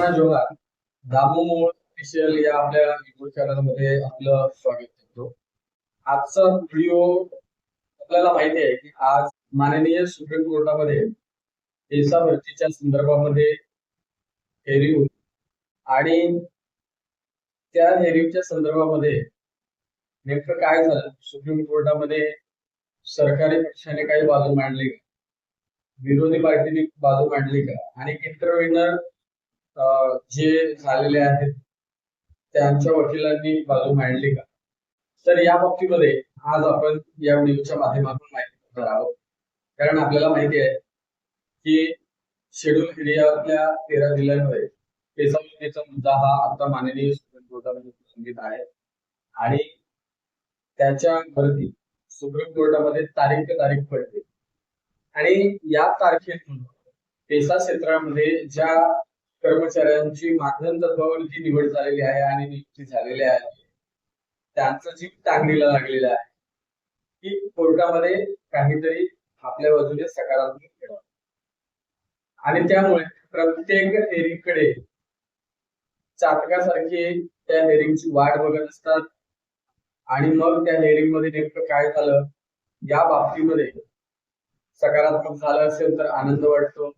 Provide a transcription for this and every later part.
सर्वांना जोहार दामोमोळ ऑफिशियल या आपल्या युट्यूब चॅनलमध्ये आपलं स्वागत करतो. आजचा व्हिडिओ आपल्याला माहिती आहे की आज माननीय सुप्रीम कोर्टामध्ये पेसा भरतीच्या संदर्भामध्ये हेरिंग होती. आणि त्या हेरिंगच्या संदर्भामध्ये नेमकं काय झालं? सुप्रीम कोर्टामध्ये सरकारी पक्षाने काही बाजू मांडली का? विरोधी पार्टीने बाजू मांडली का? आणि इंटरव्हिनर जे झालेले आहेत त्यांच्या वकिलांनी बाजू मांडली का? तर या बाबतीमध्ये आज आपण या व्हिडिओच्या माध्यमातून माहिती करणार आहोत. कारण आपल्याला माहिती आहे की शेड्यूल एरियातल्या तेरा जिल्ह्यांमध्ये पेचावणीचा मुद्दा हा आता माननीय सुप्रीम कोर्टामध्ये प्रलंबित आहे. आणि त्याच्यावरती सुप्रीम कोर्टामध्ये तारीख तारीख पडते. आणि या तारखेतून पेसा क्षेत्रामध्ये ज्या कर्मचाऱ्यांची मागण्या तत्वावर जी निवड झालेली आहे आणि नियुक्ती झालेली आहे त्यांचं जीव टांगणीला लागलेलं आहे की कोर्टामध्ये काहीतरी आपल्या बाजूने सकारात्मक आणि त्यामुळे प्रत्येक हेरिंगकडे चातकासारखी त्या हेरिंगची वाट बघत असतात. आणि मग त्या हेरिंगमध्ये नेमकं काय झालं या बाबतीमध्ये सकारात्मक झालं असेल तर आनंद वाटतो.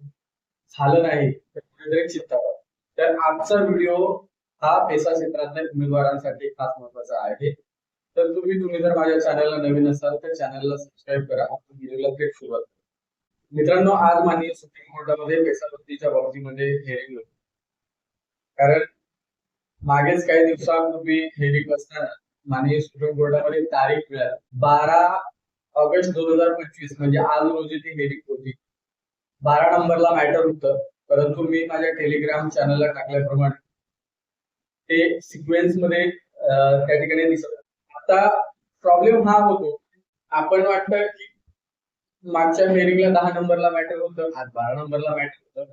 झालं नाही तर कुठेतरी चित्तावर. तर आजचा व्हिडिओ हा पेसा क्षेत्रातल्या उमेदवारांसाठी खास महत्त्वाचा आहे. तर तुम्ही तुम्ही जर माझ्या चॅनलला नवीन असाल तर चॅनलला सबस्क्राईब करा. आपण व्हिडिओला थेट सुरुवात करू. मित्रांनो आज माननीय सुप्रीम कोर्टामध्ये पेसा वृत्तीच्या बाबतीमध्ये हेरिंग होती. कारण मागेच काही दिवसांपूर्वी हेरिंग असताना माननीय सुप्रीम कोर्टामध्ये तारीख मिळाली बारा ऑगस्ट दोन हजार पंचवीस म्हणजे आज रोजी ती हेरिंग होती. बारा नंबरला मॅटर होतं. परंतु मी माझ्या टेलिग्राम चॅनलला टाकल्याप्रमाणे ते सिक्वेन्समध्ये त्या ठिकाणी दिसत आता प्रॉब्लेम हा होतो आपण वाटतं की मागच्या हेरिंगला दहा नंबरला मॅटर होतं आज बारा नंबरला मॅटर होतं.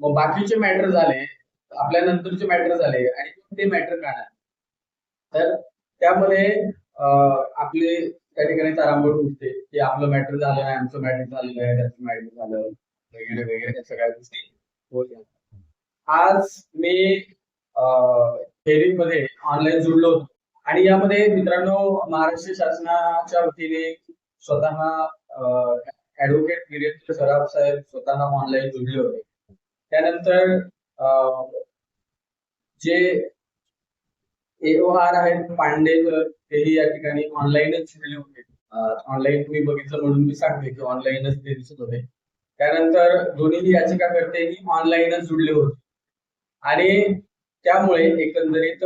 मग बाकीचे मॅटर झाले आपल्या नंतरचे मॅटर झाले आणि ते मॅटर काढा तर त्यामध्ये आपले त्या ठिकाणी तारांबळ उठते की आपलं मॅटर झालं नाही आमचं मॅटर झालेलं आहे त्याचं मॅटर झालं वगैरे वगैरे त्या सगळ्या गोष्टी. हो, आज मी हेरिंगमध्ये ऑनलाईन जुडलो होतो. आणि यामध्ये मित्रांनो महाराष्ट्र शासनाच्या वतीने स्वतः ऍडव्होकेट वीरेंद्र सराफ साहेब स्वतः ऑनलाईन जुडले होते. त्यानंतर अं, जे एओआर आहेत पांडे तेही या ठिकाणी ऑनलाईनच जुडले होते. ऑनलाईन तुम्ही बघितलं म्हणून मी सांगते की ऑनलाईनच ते दिसत होते. त्यानंतर दोन्ही याचिकाकर्ते ही ऑनलाईनच जुडले होते. आणि त्यामुळे एकंदरीत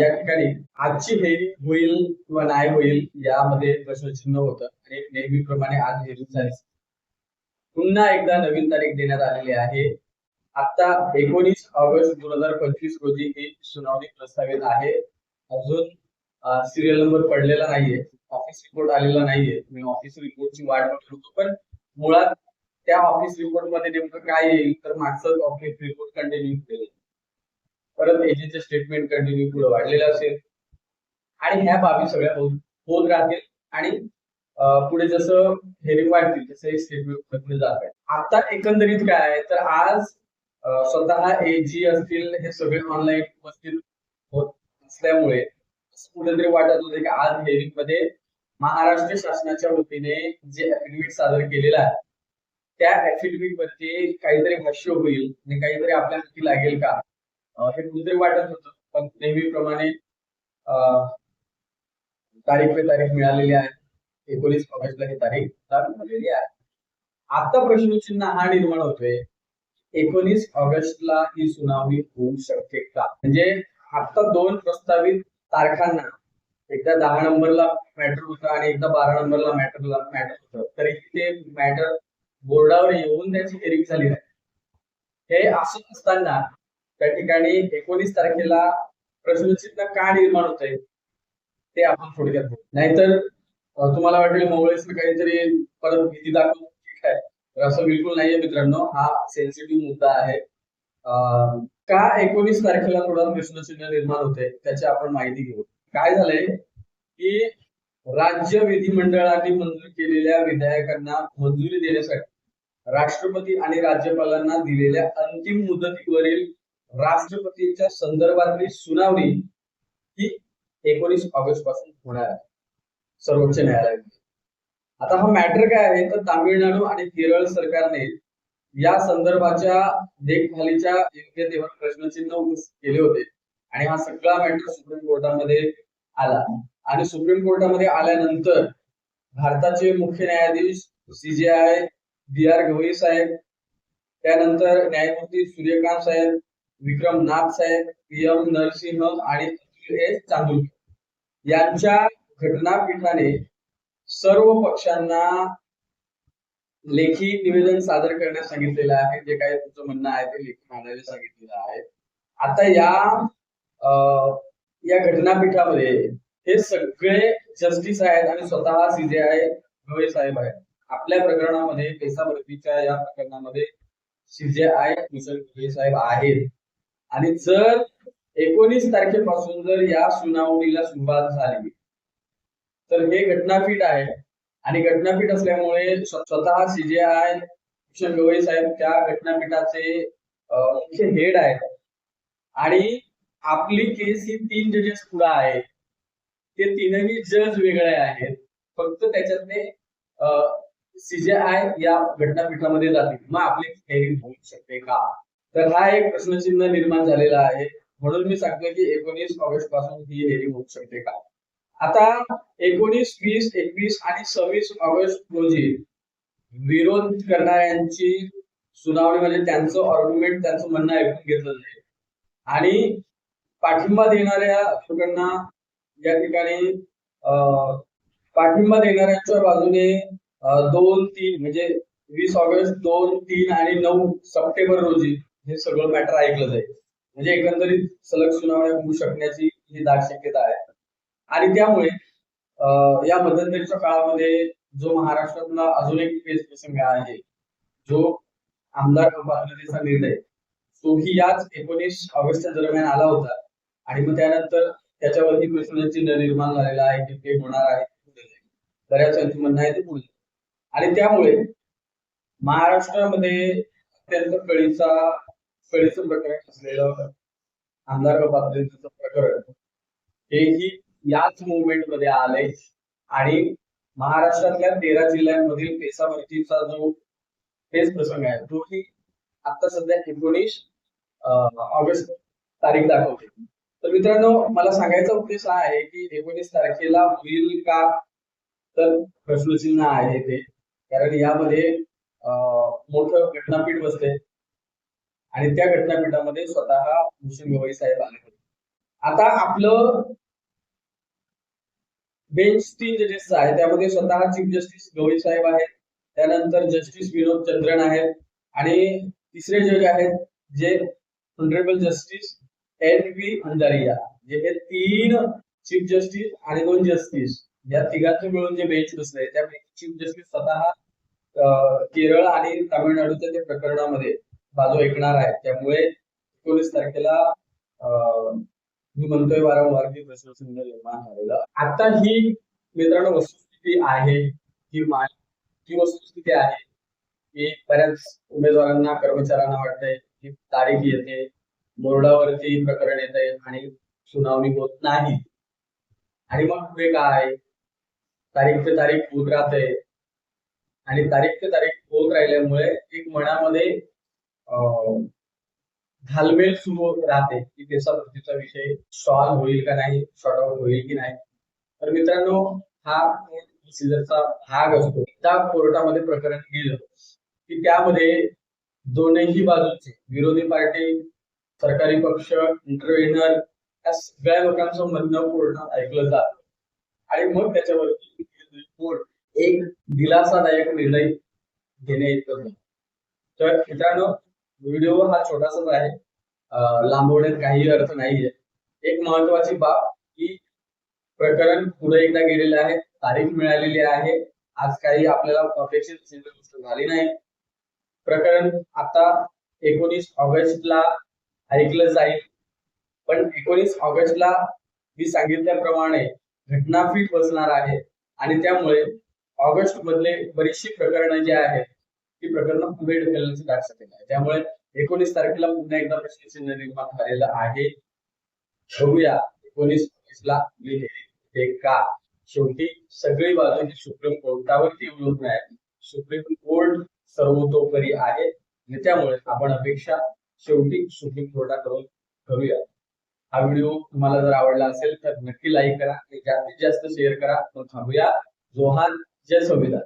या ठिकाणी आजची फेरी होईल किंवा नाही होईल यामध्ये प्रश्नचिन्ह होतं. आणि नेहमीप्रमाणे आज फेरी झाली. पुन्हा एकदा नवीन तारीख देण्यात आलेली आहे. आता एकोणीस ऑगस्ट दोन हजार पंचवीस रोजी ही सुनावणी प्रस्तावित आहे. अजून सिरियल नंबर पडलेला नाहीये. ऑफिस रिपोर्ट आलेला नाहीये. मी ऑफिस रिपोर्टची वाट बघत होतो पण मुळात त्या ऑफिस रिपोर्टमध्ये नेमकं काय येईल तर मागचं ऑफिस रिपोर्ट कंटिन्यू केलं परत एजंटचे स्टेटमेंट कंटिन्यू पुढे वाढलेलं असेल. आणि ह्या बाबी सगळ्या होत राहतील. आणि पुढे जसं हेरिंग वाढतील तसे स्टेटमेंट जात आहे. आता एकंदरीत काय आहे तर आज स्वतः स्वतः एजी असतील हे सगळे ऑनलाईन उपस्थित होत असल्यामुळे कुठेतरी वाटत होते की आज हेरिंगमध्ये महाराष्ट्र शासनाच्या वतीने जे अफिडेव्हिट सादर केलेलं आहे त्या अफिडेव्हिट वरती काहीतरी भाष्य होईल आणि काहीतरी आपल्या हाती लागेल का? हे कुठेतरी वाटत होतं पण नेहमीप्रमाणे अं, तारीख पे तारीख मिळालेली आहे. एकोणीस ऑगस्टला ही तारीख आता झालेली आहे. आता प्रश्नचिन्ह हा निर्माण होतोय. एकोणीस ऑगस्टला ही सुनावणी होऊ शकते का? म्हणजे आता दोन प्रस्तावित तारखांना एकदा दहा नंबरला मॅटर होतं आणि एकदा बारा नंबरला मॅटरला मॅटर होतं. तरी ते मॅटर बोर्डावर येऊन त्याची हेरिंग झाली नाही. हे असं असताना त्या ठिकाणी एकोणीस तारखेला प्रश्नचिन्ह का निर्माण होत आहे ते आपण थोडक्यात नाहीतर तुम्हाला वाटेल मोबाईलचं काहीतरी परत भीती दाखवून ठीक आहे. तर असं बिलकुल नाहीये मित्रांनो. हा सेन्सिटिव्ह मुद्दा आहे. का एकोणीस तारखेला थोडा प्रश्नचिन्ह निर्माण होते त्याची आपण माहिती घेऊ. काय झालंय? की राज्य विधिमंडळाने मंजूर केलेल्या विधेयकांना मंजुरी देण्यासाठी राष्ट्रपती आणि राज्यपालांना दिलेल्या अंतिम मुदतीवरील राष्ट्रपतींच्या संदर्भातली सुनावणी ही एकोणीस ऑगस्टपासून होणार आहे सर्वोच्च न्यायालयात. आता हा मॅटर काय आहे? तर तामिळनाडू आणि केरळ सरकारने या संदर्भाच्या देखभालीच्या योग्यतेवर प्रश्नचिन्ह उपस्थित केले होते. आणि हा सगळा मॅटर सुप्रीम कोर्टामध्ये आला. आणि सुप्रीम कोर्टामध्ये आल्यानंतर भारताचे मुख्य न्यायाधीश सीजेआय बी आर गवई साहेब त्यानंतर न्यायमूर्ती सूर्यकांत साहेब विक्रम नाथ साहेब पी एम नरसिंह आणि अतुल एस चांदूरकर यांच्या घटनापीठाने सर्व पक्षांना लेखी निवेदन सादर करण्यास सांगितलेलं आहे. जे काही तुमचं म्हणणं आहे ते लेखी मांडायला सांगितलेलं आहे. आता या या घटनापीठामध्ये हे सगळे जस्टिस आहेत आणि स्वतः सीजेआय गवई साहेब आहेत. आपल्या प्रकरणामध्ये पेसा भरतीच्या या प्रकरणामध्ये सीजेआय मिस्टर गवई साहेब आहेत. आणि जर एकोणीस तारखेपासून जर या सुनावणीला सुरुवात झाली तर हे घटनापीठ आहे. आणि घटनापीठ असल्यामुळे स्वतः सीजेआय किशन गवई साहेब त्या घटनापीठाचे मुख्य हेड आहेत. आणि आपली केस ही तीन जजेस पुढे आहे ते तीनही जज वेगळे आहेत. फक्त त्याच्यातले सीजेआय या घटनापीठामध्ये जातील. मग आपली हेअरिंग होऊ शकते का? तर हा एक प्रश्नचिन्ह निर्माण झालेला आहे. म्हणून मी सांगतो की एकोणीस ऑगस्टपासून ही हेअरिंग होऊ शकते का? आता एकोणीस वीस एकवीस आणि सव्वीस ऑगस्ट रोजी विरोध करणाऱ्यांची सुनावणी म्हणजे त्यांचं ऑर्ग्युमेंट त्यांचं म्हणणं ऐकून घेतलं जाईल आणि पाठिंबा देणाऱ्या लोकांना या ठिकाणी अं, पाठिंबा देणाऱ्यांच्या बाजूने दोन तीन म्हणजे वीस ऑगस्ट दोन तीन आणि नऊ सप्टेंबर रोजी हे सगळं मॅटर ऐकलं जाईल. म्हणजे एकंदरीत सलग सुनावण्या होऊ शकण्याची ही दाट शक्यता आहे. आणि त्यामुळे या मध्यंतरीच्या काळामध्ये जो महाराष्ट्रातला अजून एक पेच प्रसंग आहे जो आमदार निर्णय तोही याच एकोणीस ऑगस्टच्या दरम्यान आला होता. आणि मग त्यानंतर त्याच्यावरती प्रश्नचिन्ह निर्माण झालेला आहे की ते होणार आहे बऱ्याच म्हणणं आहे ते पुढे आणि त्यामुळे महाराष्ट्रामध्ये अत्यंत कळीचा कळीचं प्रकरण असलेलं आमदार बाबतीचं प्रकरण हेही याच मुवमेंटमध्ये आले आणि महाराष्ट्रातल्या तेरा जिल्ह्यांमधील पेसा भरतीचा जो तेच प्रसंग आहे तोही आता सध्या एकोणीस ऑगस्ट तारीख दाखवते. तर मित्रांनो मला सांगायचा उद्देश हा आहे की एकोणीस तारखेला होईल का? तर प्रश्नचिन्ह आहे ते. कारण यामध्ये मोठ मोठं घटनापीठ बसते आणि त्या घटनापीठामध्ये स्वतः भूषण गवई साहेब आले होते. आता आपलं बेंच तीन जजेस आहे त्यामध्ये स्वतः चीफ जस्टिस गवई साहेब आहेत. त्यानंतर जस्टिस विनोद चंद्रन आहेत. आणि तिसरे जज आहेत जे honourable justice N V Andharia जे हे तीन चीफ जस्टिस आणि दोन जस्टिस या तिघांचे मिळून जे बेंच बसले त्यापैकी चीफ जस्टिस स्वतः केरळ आणि तामिळनाडूच्या त्या प्रकरणामध्ये बाजू ऐकणार आहेत. त्यामुळे एकोणीस तारखेला मी म्हणतोय वारंवार की प्रश्नचिन्ह निर्माण झालेलं. आता ही मित्रांनो वस्तुस्थिती आहे ही मा ही वस्तुस्थिती आहे की बऱ्याच उमेदवारांना कर्मचाऱ्यांना वाटतंय की तारीख येते. बोर्डावरती प्रकरण येते आणि सुनावणी होत नाही. आणि मग पुढे काय तारीख ते तारीख होत राहते. आणि तारीख ते तारीख होत राहिल्यामुळे एक मनामध्ये घालमेल सुरू राहते की त्याचा भरतीचा विषय सॉल्व्ह होईल का नाही शॉर्ट आउट होईल की नाही. तर मित्रांनो हा प्रोसिजरचा भाग असतो. त्या कोर्टामध्ये प्रकरण गेलं की त्यामध्ये दोनही बाजूचे विरोधी पार्टी सरकारी पक्ष इंटरव्हेनर या सगळ्या लोकांचं म्हणणं पूर्ण ऐकलं जात. आणि मग त्याच्यावरती कोर्ट एक दिलासादायक निर्णय घेणे इतकं तर मित्रांनो व्हिडिओ हा छोटासाच आहे. लांबवण्यात काही अर्थ नाहीये. एक महत्वाची बाब की प्रकरण पुढे एकदा गेलेले आहे तारीख मिळालेली आहे. आज काही आपल्याला अपेक्षित गोष्ट झाली नाही. प्रकरण आता एकोणीस ऑगस्टला ऐकलं जाईल. पण एकोणीस ऑगस्टला मी सांगितल्याप्रमाणे घटनापीठ बसणार आहे. आणि त्यामुळे ऑगस्ट मधले बरीचशी प्रकरणं जी आहेत ती प्रकरण पुढे ढकलण्याची दाट शक्यता आहे. त्यामुळे एकोणीस तारखेला पुन्हा एकदा प्रश्नचिन्ह निर्माण झालेलं आहे. बघूया एकोणीस ला हे का? शेवटी सगळी बाजू ही सुप्रीम कोर्टावरती अवलंबून आहे. सुप्रीम कोर्ट सर्वतोपरी आहे. आणि त्यामुळे आपण अपेक्षा शेवटी सुप्रीम कोर्टाकडून करूया. हा व्हिडिओ तुम्हाला जर आवडला असेल तर नक्की लाईक करा आणि जास्तीत जास्त शेअर करा. मग थांबूया. जोहान जय संविधान.